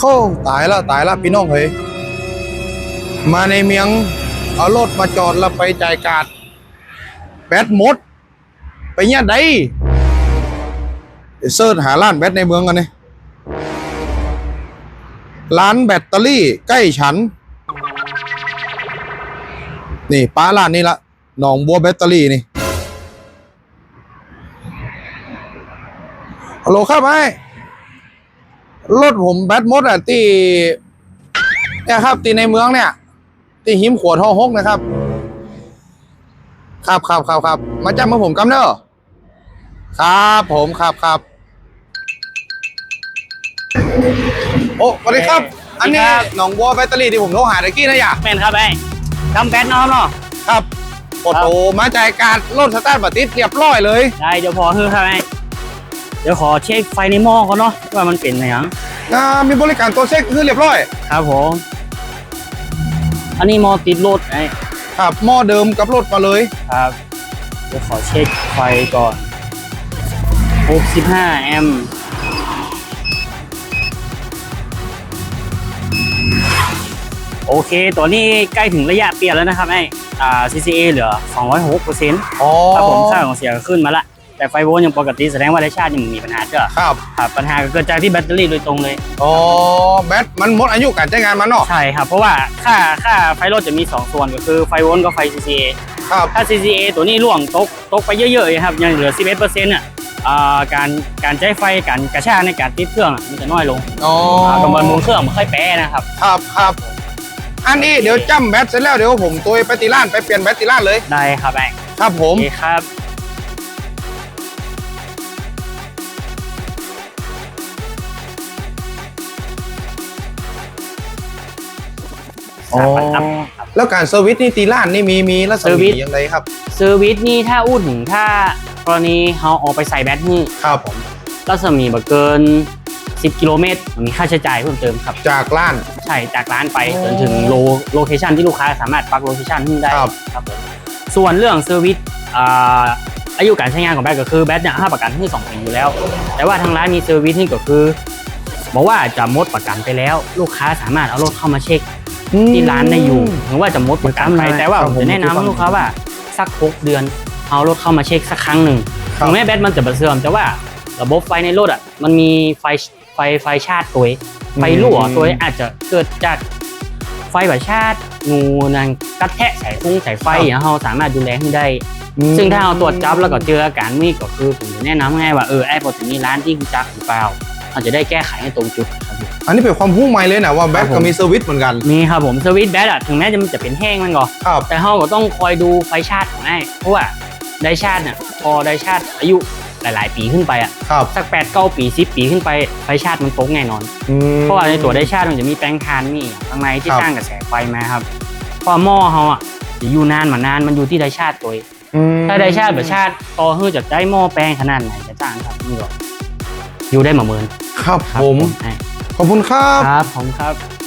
เข้าตายละตายละพี่น้องเฮ้ยมาในเมียง เอารถมาจอดแล้วไปจ่ายกาดแบตหมด ไปเนี่ยใดเดี๋ยวเสิร์ชหาร้านแบตในเมืองกันนี่ร้านแบตเตอรี่ใกล้ฉัน นี่ป้าร้านนี้ละหนองบัวแบตเตอรี่นี่ฮัลโหลครับไอ้ รถผมแบตหมดอะที่เนี่ยครับที่ในเมืองเนี่ยที่หิมขวดห้องหกนะครับ ครับครับครับครับมาจับมาผมกำเนอะครับผมครับครับโอ้สวัสดีครับ อันนี้ครับ หนองบัวแบตเตอรี่ที่ผมโทรหาตะกี้นะอย่าแม่นครับไอ้ทำแบตเนาะเนาะ ครับโอ้โหมาจ่ายการรถสตาร์ทบัตรติดเรียบร้อยเลย ได้เดี๋ยวพอฮือครับไอ้ เดี๋ยวขอเช็คไฟในหม้อก่อนเนาะว่ามันเป็นไงยังอ่ามีบริการตัวเช็คคือเรียบร้อย ครับผม อันนี้หม้อติดรถไอ้ครับหม้อเดิมกับรถมาเลย ครับ เดี๋ยวขอเช็คไฟก่อน 65 แอมป์โอเค ตัวนี้ใกล้ถึงระยะเปลี่ยนแล้วนะครับไอ้อ่า CCA เหลือ 206เปอร์เซ็นต์อ๋อ ครับผมค่าของเสียก็ขึ้นมาละ แต่ไฟโวลต์ยังปกติแสดงว่าได้ชาติยังมีปัญหาเจ้าครับครับปัญหาก็เกิดจากที่แบตเตอรี่โดยตรงเลยอ๋อแบตมันหมดอายุการใช้งานมันเนาะใช่ครับเพราะว่าค่าค่าไฟรถจะมี 2 ส่วนก็คือไฟโวลต์กับไฟ CCA ครับถ้า CCA ตัวนี้ร่วงตกตกไปเยอะๆครับยังเหลือ 11%อะอ่าการการใช้ไฟการกระชากในการติดเครื่องอะมันจะน้อยลงอ๋ออ่ากำลังมูลเครื่องมันค่อยแป้นะครับ ครับครับอันนี้เดี๋ยวจ้ำแบตเสร็จแล้วเดี๋ยวผมตัวไปติร้านไปเปลี่ยนแบตติร้านเลยได้ครับแม่ครับผโอม เคครับ อ๋อแล้วการเซอร์วิสนี่ตีร้านนี่มีมีรัศเซอร์วิมีสอย่างไรครับเซอร์วิสนี่ถ้าอู้ถึงถ้ากรณีเราเอาไปใส่แบตนี่ครับรัศมีบ่เกิน 10 กิโลเมตรมันมีค่าใช้จ่ายเพิ่มเติมครับ จากร้านใช่จากร้านไปอ๋อจนถึงโลโลเคชันที่ลูกค้าสามารถปักโลเคชันขึ้นได้ครับครับผมส่วนเรื่องเซอร์วิสอ่าอายุการใช้งานของแบตก็คือแบตเนี่ยห้าประกันที่สองปีอยู่แล้ว แต่ว่าทางร้านมีเซอร์วิสนี่ก็คือบอกว่าจะหมดประกันไปแล้ว ลูกค้าสามารถเอารถเข้ามาเช็ค ที่ร้านได้อยู่หรือว่าจะหมดประกันไปแต่ว่าผมจะแนะนำลูกค้าว่าสักหกเดือนเอารถเข้ามาเช็คสักครั้งหนึ่งครับถึงแม้แบตมันจะเสื่อมแต่ว่าระบบไฟในรถอะมันมีไฟไฟไฟชาร์จตัวเองไฟรั่วตัวเองอาจจะเกิดจากไฟแบบชาร์จงูนันกระแทะสายฟุ้งสายไฟอย่างเงี้ยเราสามารถดูแลให้ได้ ซึ่งถ้าเราตรวจจับแล้วก็เจออาการนี้ก็คือผมจะแนะนำไงว่าเออไอ้ปกติมีร้านที่คุณจักหรือเปล่าอาจจะได้แก้ไขให้ตรงจุดครับผม อันนี้เป็นความรู้ใหม่เลยนะว่าแบตครับผมก็มีเซอร์วิสเหมือนกัน มีครับผมสวิตช์แบตอะถึงแม้จะมันจะเป็นแห้งมันก็ครับแต่เราก็ต้องคอยดูไฟชาร์จของไอ้เพราะว่าไดชาร์จเนี่ยพอไดชาร์จอายุหลาย ๆ ปีขึ้นไปอะครับสักแปดเก้าปีสิบปีขึ้นไปไฟชาร์จมันตกแน่นอนอืมเพราะว่าในตัวไดชาร์จมันจะมีแปลงทานนี่ข้างในที่ครับสร้างกระแสไฟมาครับเพอหม้อเขาอะจะอยู่นานมานานมันอยู่ที่ไดชาร์จตัวเองอืมถ้าไดชาร์จแบบชาร์จต่อเฮือจะได้หม้อแปลงขนาดไหนจะจ้างครับนี่ก็อยู่ได้มาเมินครับผมให้ ขอบคุณครับ ครับผมครับ